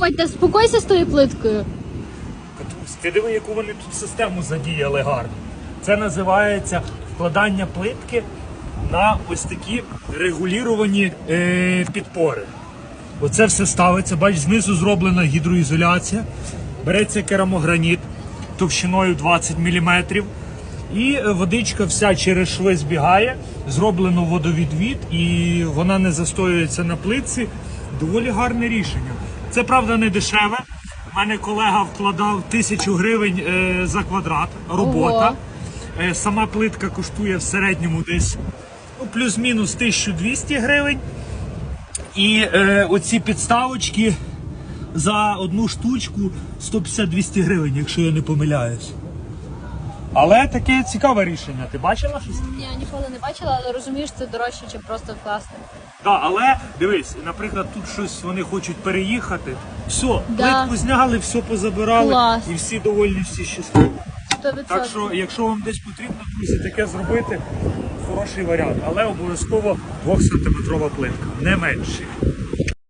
Ой, та спокойся з тою плиткою. Ти диви, яку вони тут систему задіяли гарно. Це називається вкладання плитки на ось такі регуліровані е, підпори. Оце все ставиться, бач, знизу зроблена гідроізоляція. Береться керамограніт товщиною 20 мм. І водичка вся через шви збігає, зроблено водовідвід, і вона не застоюється на плитці. Доволі гарне рішення. Це правда не дешеве. У мене колега вкладав тисячу гривень е, за квадрат. Робота. Е, Сама плитка коштує в середньому десь ну, плюс-мінус 1200 гривень. І е, оці підставочки за одну штучку 150-200 гривень, якщо я не помиляюсь. Але таке цікаве рішення. Ти бачила щось? Ні, ніколи не бачила, але розумію, що це дорожче, ніж просто вкласти. Так, але дивись, наприклад, тут щось вони хочуть переїхати. Все, Да. плитку зняли, все позабирали, Клас. і всі довольні, всі щасливі. 100%. Так що, якщо вам десь потрібно, друзі, таке зробити, хороший варіант. Але обов'язково 2-сантиметрова плитка, не менше.